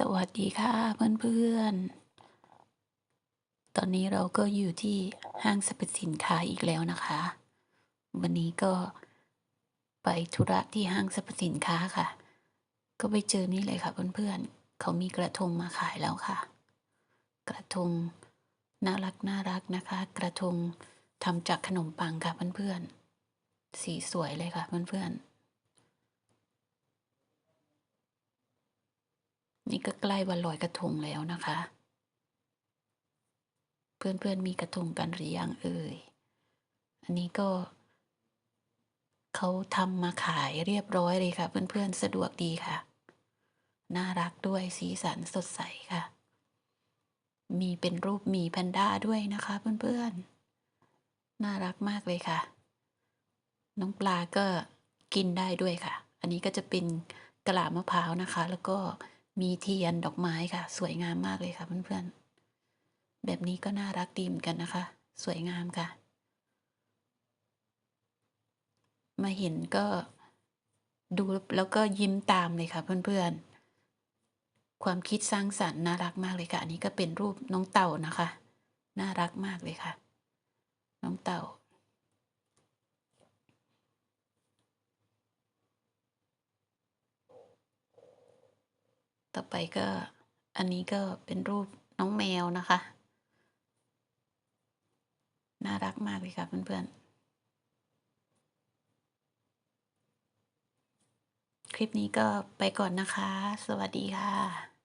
สวัสดีค่ะเพื่อนๆ ตอนนี้เราก็อยู่ที่ห้างสรรพสินค้าอีกแล้วนะคะ วันนี้ก็ไปธุระที่ห้างสรรพสินค้าค่ะ ก็ไปเจอนี่เลยค่ะเพื่อนๆ เขามีกระทงมาขายแล้วค่ะ กระทงน่ารักน่ารักนะคะ กระทงทำจากขนมปังค่ะเพื่อนๆ สีสวยเลยค่ะเพื่อนๆ นี่ก็ใกล้วันลอยกระทงแล้วนะคะ เพื่อนๆมีกระทงกันหรือยังเอ่ย อันนี้ก็เขาทำมาขายเรียบร้อยเลยค่ะ เพื่อนๆสะดวกดีค่ะ น่ารักด้วยสีสันสดใสค่ะ มีเป็นรูปหมีแพนด้าด้วยนะคะ เพื่อนๆ น่ารักมากเลยค่ะ น้องปลาก็กินได้ด้วยค่ะ อันนี้ก็จะเป็นกะลามะพร้าวนะคะ แล้วก็ มีเทียนดอกไม้ค่ะ สวยงามมากเลยค่ะเพื่อนๆ แบบนี้ก็น่ารักดีเหมือนกันนะคะ สวยงามค่ะ มาเห็นก็ดูแล้วก็ยิ้มตามเลยค่ะเพื่อนๆ ความคิดสร้างสรรค์น่ารักมากเลยค่ะ อันนี้ก็เป็นรูปน้องเต่านะคะ น่ารักมากเลยค่ะ น้องเต่า ต่อไปก็อันนี้ก็เป็นรูปน้องแมวนะคะ น่ารักมากเลยค่ะเพื่อนๆ คลิปนี้ก็ไปก่อนนะคะ สวัสดีค่ะ